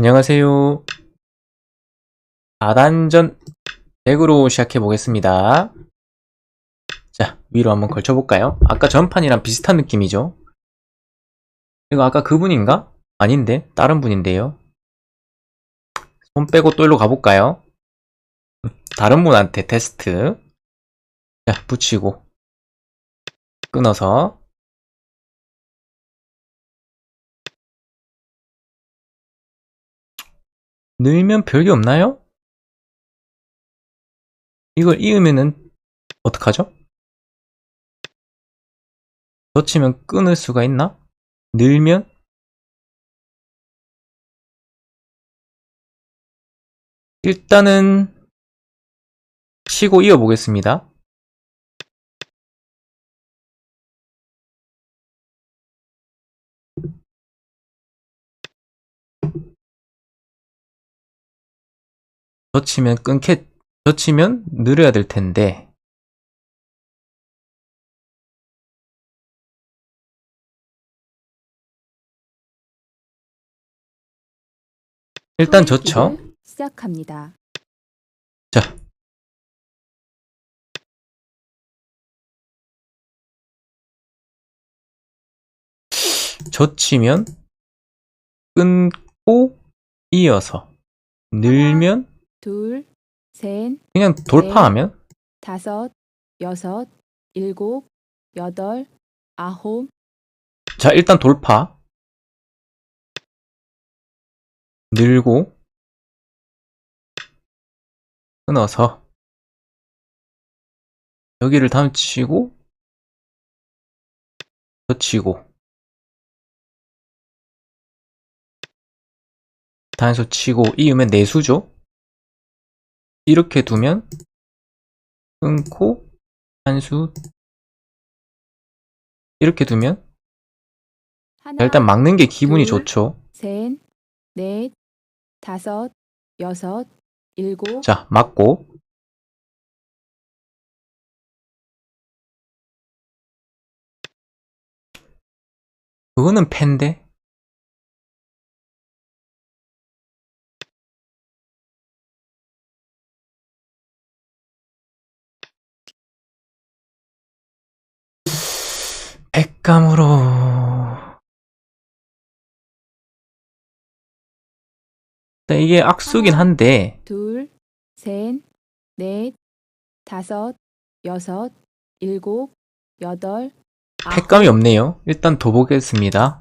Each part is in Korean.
안녕하세요. 4단전 덱으로 시작해 보겠습니다. 자, 위로 한번 걸쳐볼까요? 아까 전판이랑 비슷한 느낌이죠? 이거 아까 그분인가? 아닌데, 다른 분인데요. 손 빼고 또 일로 가볼까요? 다른 분한테 테스트. 자, 붙이고. 끊어서. 늘면 별게 없나요? 이걸 이으면은 어떡하죠? 젖히면 끊을 수가 있나? 늘면? 일단은 치고 이어보겠습니다. 젖히면 끊겠, 젖히면 느려야 될 텐데. 일단 젖혀. 시작합니다. 자. 젖히면 끊고 이어서 늘면 둘, 셋, 그냥 돌파하면? 다섯, 여섯, 일곱, 여덟, 아홉, 자 일단 돌파. 늘고. 끊어서. 여기를 담치고. 젖히고. 단수 치고 이으면 내수죠 이렇게 두면 끊고 한 수 이렇게 두면 하나, 자, 일단 막는 게 기분이 둘, 좋죠. 셋, 넷, 다섯, 여섯, 일곱, 자 막고. 그거는 팬데 백감으로 일단 이게 악수긴 한데 둘, 셋, 넷, 다섯, 여섯, 일곱, 여덟, 팩감이 없네요. 일단 더 보겠습니다.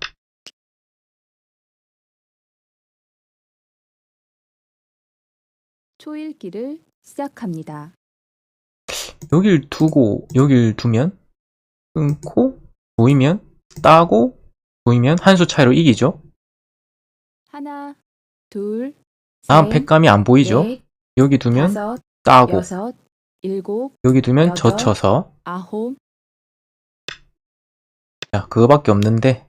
초읽기를 시작합니다. 여길 두고 여길 두면 끊고 보이면 따고 보이면 한 수 차이로 이기죠. 하나, 둘, 다음 셋, 팩감이 안 보이죠. 넷, 여기 두면 다섯, 따고 여섯, 일곱, 여기 두면 여덟. 젖혀서 아홉, 자 그거밖에 없는데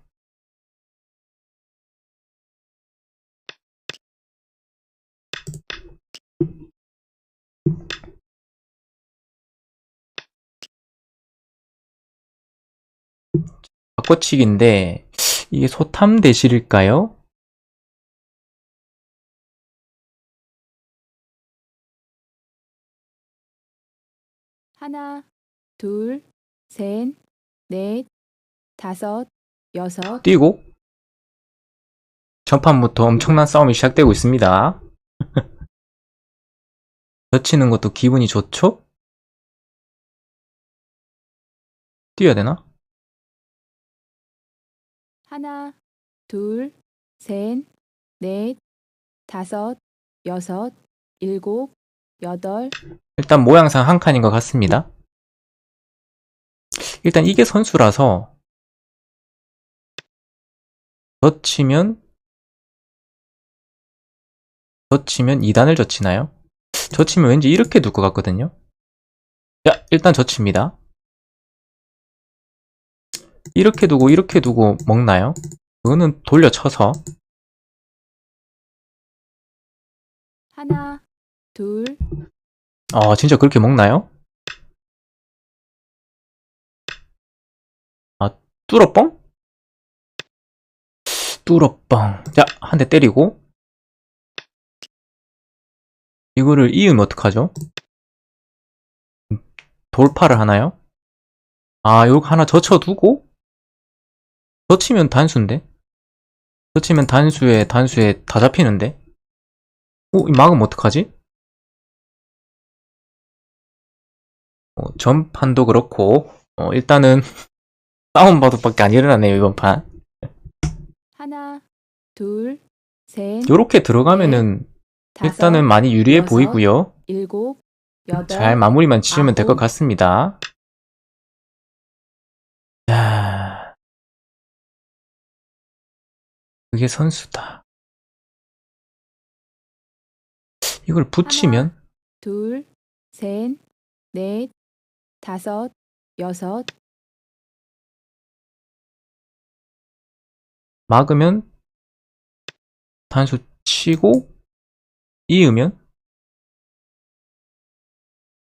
바꿔치기인데 이게 소탐 대실일까요? 하나, 둘, 셋, 넷, 다섯, 여섯, 뛰고 전판부터 엄청난 싸움이 시작되고 있습니다. 젖히는 것도 기분이 좋죠? 뛰어야 되나? 하나, 둘, 셋, 넷, 다섯, 여섯, 일곱, 여덟, 일단 모양상 한 칸인 것 같습니다. 일단 이게 선수라서 젖히면 젖히면 2단을 젖히나요? 젖히면 왠지 이렇게 둘 것 같거든요. 자, 일단 젖힙니다. 이렇게 두고 이렇게 두고 먹나요? 그거는 돌려쳐서 하나, 둘, 어, 진짜 그렇게 먹나요? 아, 뚫어뻥? 뚫어뻥. 자, 한 대 때리고. 이거를 이으면 어떡하죠? 돌파를 하나요? 아, 요거 하나 젖혀두고? 젖히면 단수인데? 젖히면 단수에, 단수에 다 잡히는데? 오, 이 막으면 어떡하지? 어, 전판도 그렇고, 어, 일단은, 다운바도밖에 안 일어나네요, 이번 판. 하나, 둘, 셋, 요렇게 들어가면은, 다섯, 일단은 많이 유리해 여섯, 보이고요. 일곱, 여덟, 잘 마무리만 지으면 될 것. 같습니다. 그게 선수다. 이걸 붙이면 둘, 셋, 넷, 다섯, 여섯, 막으면 단수 치고 이으면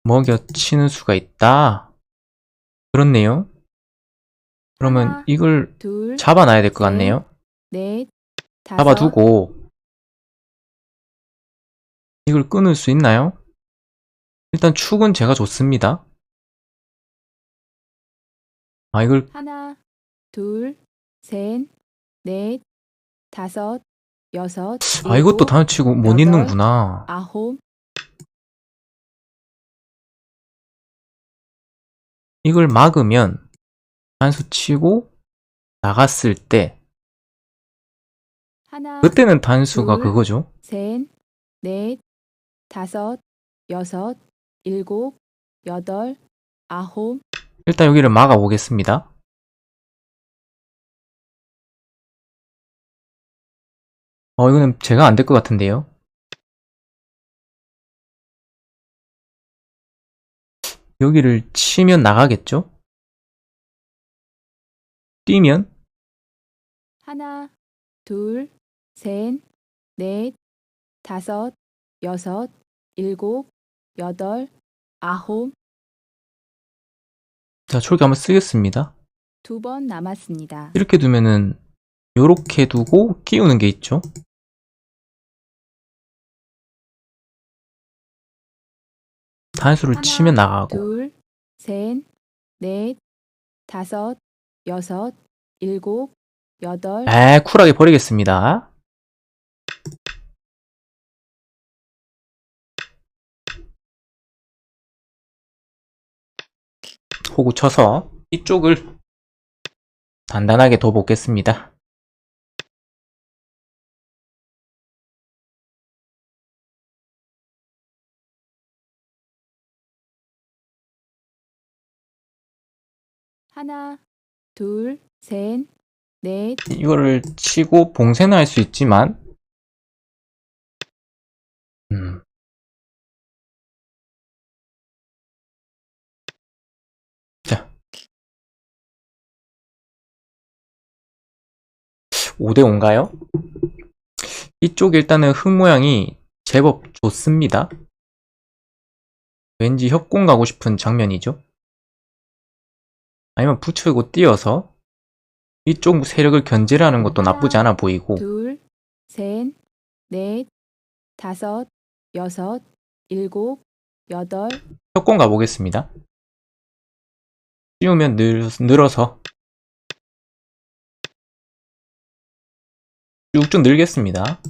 먹여치는 수가 있다. 그렇네요. 그러면 하나, 이걸 둘, 잡아놔야 될것 셋, 같네요. 넷, 다섯, 잡아두고 이걸 끊을 수 있나요? 일단 축은 제가 좋습니다. 아 이걸 하나, 둘, 셋, 넷, 다섯, 여섯, 아 이것도 단치고 못 여덟, 있는구나. 아홉, 이걸 막으면 단수 치고 나갔을 때 하나, 그때는 단수가 둘, 그거죠. 셋, 넷, 다섯, 여섯, 일곱, 여덟, 아홉, 일단 여기를 막아 보겠습니다. 어 이거는 제가 안 될 것 같은데요. 여기를 치면 나가겠죠? 뛰면 하나, 둘, 셋, 넷, 다섯, 여섯, 일곱, 여덟, 아홉, 자 초기 한번 쓰겠습니다. 두 번 남았습니다. 이렇게 두면은 요렇게 두고 끼우는 게 있죠. 단수를 하나, 치면 나가고 둘, 셋, 넷, 다섯, 여섯, 일곱, 여덟, 에 쿨하게 버리겠습니다. 호구 쳐서 이쪽을 단단하게 둬보겠습니다. 하나, 둘, 셋, 넷, 이거를 치고 봉쇄는 할 수 있지만 음. 5대5인가요? 이쪽 일단은 흙 모양이 제법 좋습니다. 왠지 협공 가고 싶은 장면이죠. 아니면 붙이고 띄어서 이쪽 세력을 견제를 하는 것도 나쁘지 않아 보이고 둘, 셋, 넷, 다섯, 여섯, 일곱, 여덟, 협공 가보겠습니다. 띄우면 늘, 늘어서 쭉쭉 늘겠습니다.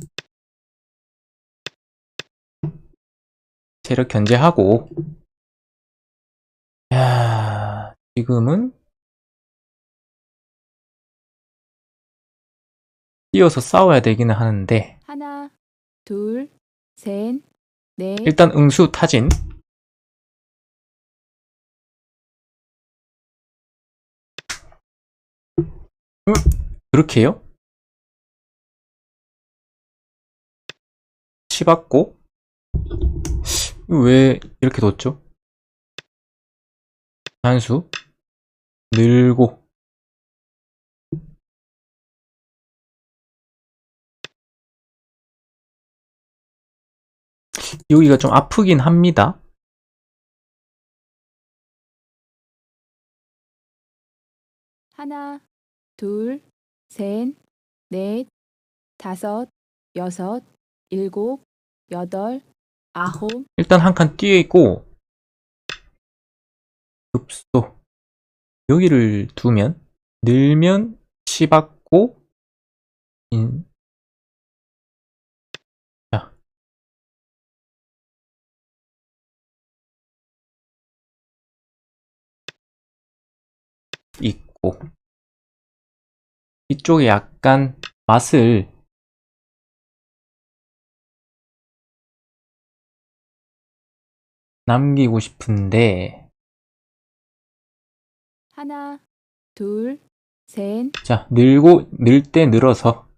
세력 견제하고 야 지금은 띄어서 싸워야 되기는 하는데 하나, 둘, 셋, 넷, 일단 응수 타진 음, 그렇게 해요? 치받고 왜 이렇게 뒀죠? 단수 늘고 여기가 좀 아프긴 합니다. 하나, 둘, 셋, 넷, 다섯, 여섯, 일곱, 여덟, 아홉, 일단 한칸 뛰고 급소. 여기를 두면 늘면 치받고 인. 자. 있고. 이쪽에 약간 맛을 남기고 싶은데 하나, 둘, 셋, 자, 늘고, 늘 때 늘어서.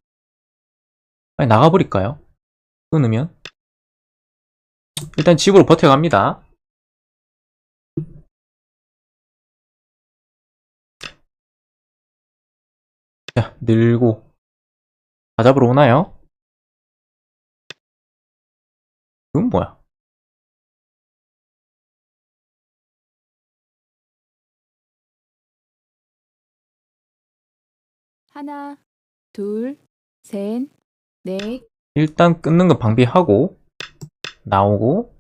빨리 나가버릴까요? 끊으면. 일단 집으로 버텨갑니다. 자, 늘고. 다 잡으러 오나요? 그건 뭐야? 하나, 둘, 셋, 넷, 일단 끊는 거 방비하고, 나오고,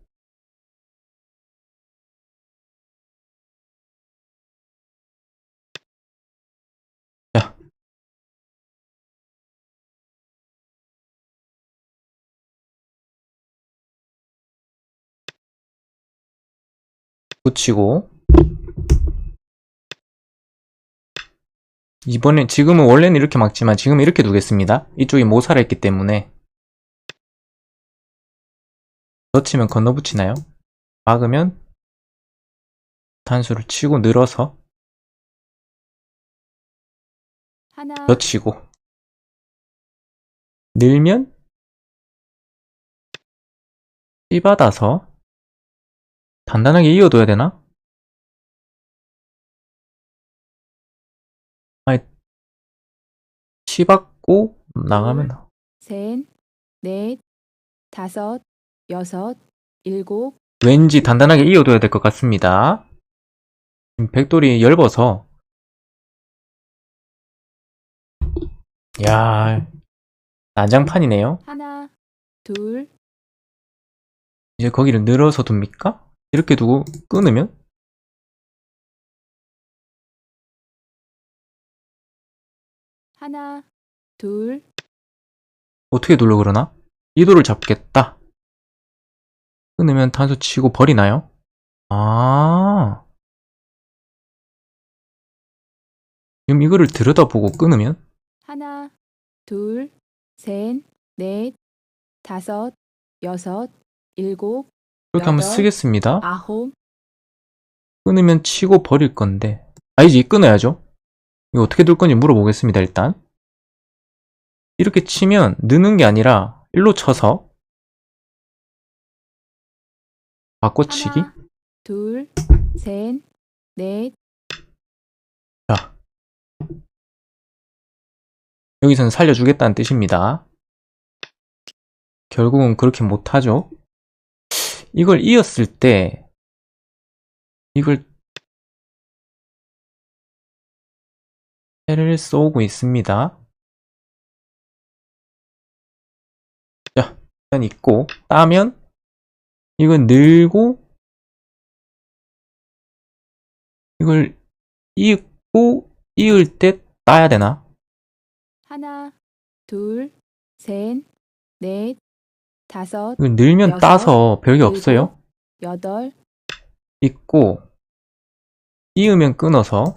자. 붙이고, 이번엔, 지금은 원래는 이렇게 막지만 지금은 이렇게 두겠습니다. 이쪽이 모살했기 때문에. 넣치면 건너붙이나요? 막으면 단수를 치고 늘어서 넣치고 늘면 찌받아서 단단하게 이어둬야 되나? 치받고 나가면 셋, 넷, 다섯, 여섯, 일곱, 왠지 단단하게 이어둬야 될 것 같습니다. 지금 백돌이 엷어서 야 난장판이네요. 하나, 둘, 이제 거기를 늘어서 둡니까? 이렇게 두고 끊으면? 하나, 둘, 어떻게 돌려 그러나? 이도를 잡겠다. 끊으면 탄수 치고 버리나요? 아. 지금 이거를 들여다보고 끊으면? 하나, 둘, 셋, 넷, 다섯, 여섯, 일곱, 그렇게 한번 여덟. 쓰겠습니다. 아홉, 끊으면 치고 버릴 건데. 아니지, 끊어야죠. 이거 어떻게 둘 건지 물어보겠습니다, 일단. 이렇게 치면 느는 게 아니라 일로 쳐서 바꿔치기? 하나, 둘, 셋, 넷, 자. 여기서는 살려주겠다는 뜻입니다. 결국은 그렇게 못하죠. 이걸 이었을 때, 이걸, 해를 쏘고 있습니다. 자, 일단 있고, 따면, 이건 늘고, 이걸 이고, 이을 때 따야 되나? 하나, 둘, 셋, 넷, 다섯, 이걸 늘면 여섯, 따서 별게 일곱, 없어요. 여덟, 있고 이으면 끊어서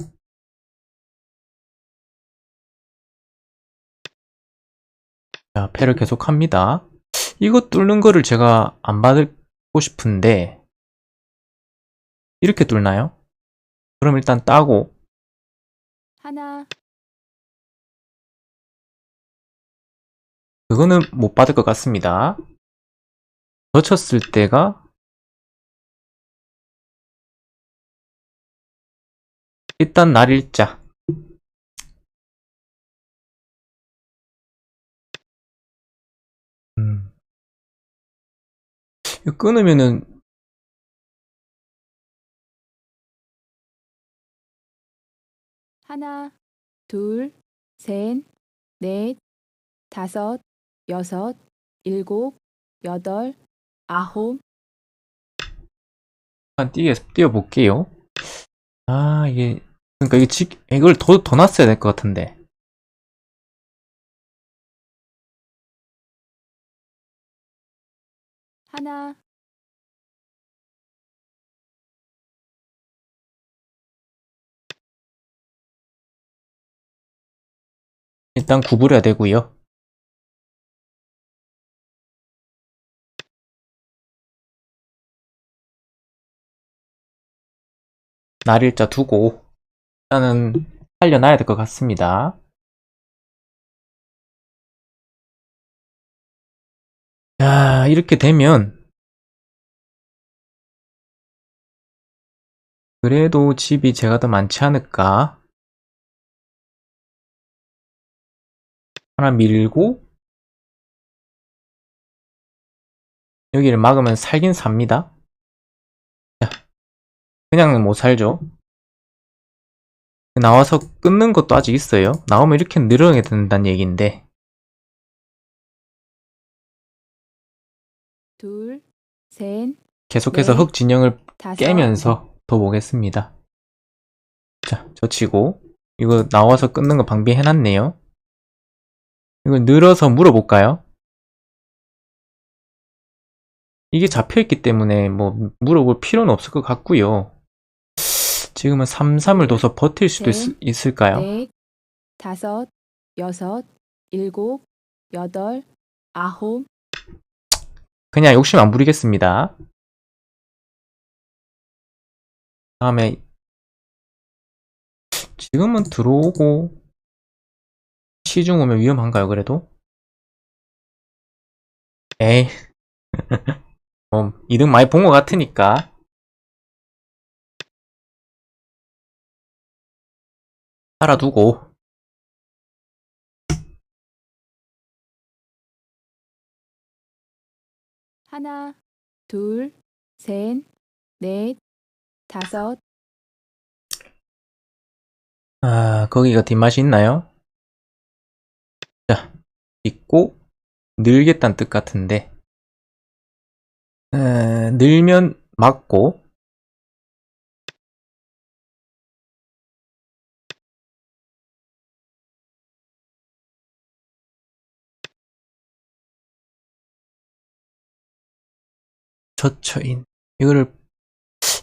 자 패를 계속 합니다. 이거 뚫는 거를 제가 안 받고 싶은데 이렇게 뚫나요? 그럼 일단 따고. 하나, 그거는 못 받을 것 같습니다. 젖혔을 때가 일단 날일자 끊으면은 하나, 둘, 셋, 넷, 다섯, 여섯, 일곱, 여덟, 아홉, 한번 띄어, 띄워볼게요. 아, 이게, 그러니까 이게 지, 이걸 더, 더 놨어야 될 것 같은데. 하나, 일단 구부려야 되고요. 날일자 두고 일단은 살려놔야 될 것 같습니다. 자, 이렇게 되면 그래도 집이 제가 더 많지 않을까? 하나 밀고 여기를 막으면 살긴 삽니다. 자, 그냥 못 살죠. 나와서 끊는 것도 아직 있어요. 나오면 이렇게 늘어나게 된다는 얘기인데 둘, 셋, 계속해서 네. 흑 진영을 다섯, 깨면서 더 보겠습니다. 자, 젖히고 이거 나와서 끊는 거 방비해놨네요. 이걸 늘어서 물어볼까요? 이게 잡혀있기 때문에 뭐 물어볼 필요는 없을 것 같고요. 지금은 3, 3을 둬서 버틸 수도 셋, 있, 을까요 넷, 다섯, 여섯, 일곱, 여덟, 아홉, 그냥 욕심 안 부리겠습니다. 다음에 지금은 들어오고 시중 오면 위험한가요 그래도? 에이 뭐 이득 많이 본 것 같으니까 살아두고 하나, 둘, 셋, 넷, 다섯, 아 거기가 뒷맛이 있나요? 자 있고 늘겠다는 뜻 같은데 에, 늘면 맞고 젖혀인 이거를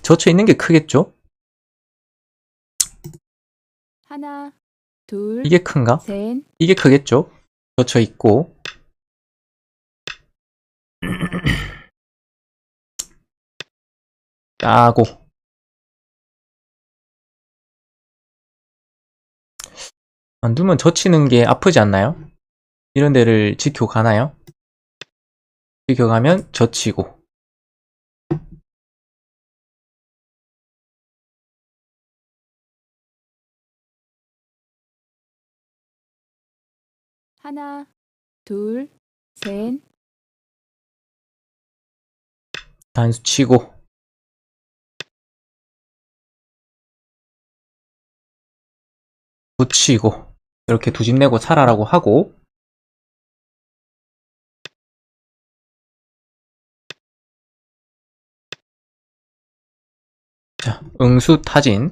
젖혀 있는 게 크겠죠? 하나, 둘, 이게 큰가? 셋, 이게 크겠죠? 젖혀 있고 까고 안 두면 젖히는 게 아프지 않나요? 이런 데를 지켜가나요? 지켜가면 젖히고 하나, 둘, 셋, 단수 치고. 붙이고. 이렇게 두 집 내고 살아라고 하고. 자 응수 타진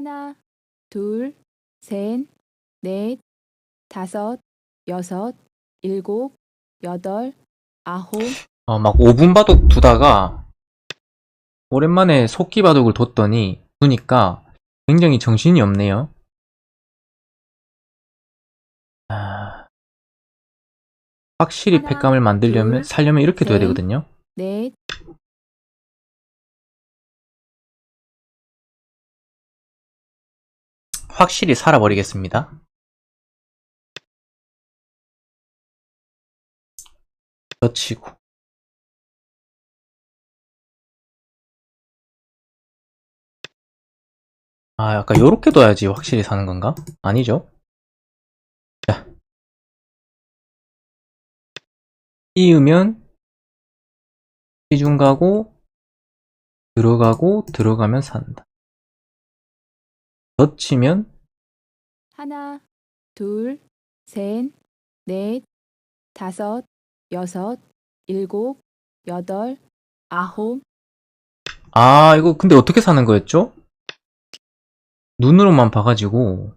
하나, 둘, 셋, 넷, 다섯, 여섯, 일곱, 여덟, 아홉, 어, 막 5분 바둑 두다가 오랜만에 속기 바둑을 뒀더니 두니까 굉장히 정신이 없네요. 아, 확실히 하나, 팩감을 만들려면 둘, 살려면 이렇게 둬야 셋. 되거든요. 넷, 확실히 살아버리겠습니다. 젖히고 아, 약간 요렇게 둬야지 확실히 사는 건가? 아니죠? 자. 띄우면 시중 가고 들어가고 들어가면 산다. 젖히면 하나, 둘, 셋, 넷, 다섯, 여섯, 일곱, 여덟, 아홉, 아, 이거 근데 어떻게 사는 거였죠? 눈으로만 봐가지고.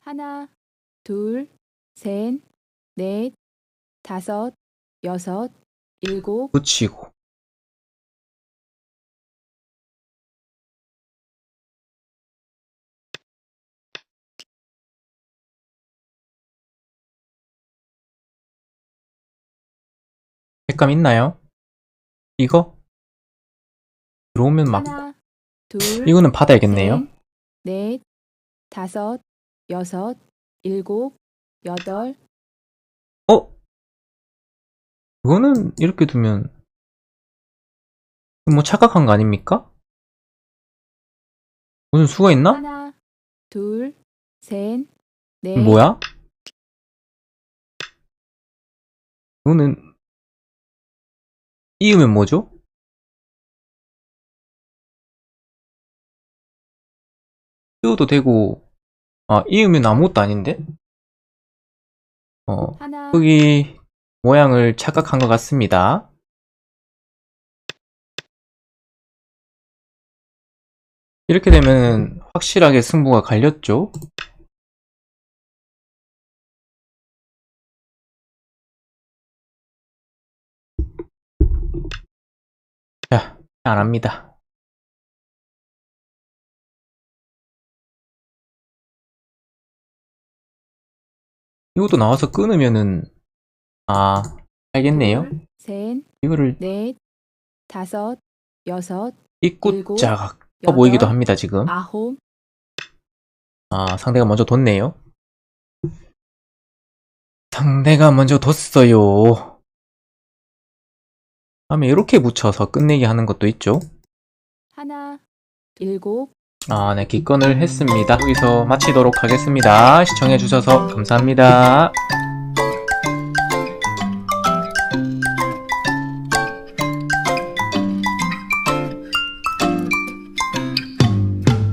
하나, 둘, 셋, 넷, 다섯, 여섯, 일곱, 붙이고. 색감 있나요? 이거? 들어오면 막, 하나, 둘, 이거는 받아야겠네요. 셋, 넷, 다섯, 여섯, 일곱, 여덟, 어? 이거는 이렇게 두면, 뭐 착각한 거 아닙니까? 무슨 수가 있나? 하나, 둘, 셋, 넷, 뭐야? 이거는 이으면 뭐죠? 이어도 되고 아 이으면 아무것도 아닌데? 어 하나, 여기 모양을 착각한 것 같습니다. 이렇게 되면 확실하게 승부가 갈렸죠? 자, 안 합니다. 이것도 나와서 끊으면은, 아, 알겠네요. 둘, 셋, 이거를 넷, 다섯, 여섯, 입구자가 커 여덟, 보이기도 합니다, 지금. 아홉, 아, 상대가 먼저 뒀네요. 상대가 먼저 뒀어요. 다음에 이렇게 붙여서 끝내기 하는 것도 있죠. 하나, 일곱, 아, 네, 기권을 했습니다. 여기서 마치도록 하겠습니다. 시청해주셔서 감사합니다.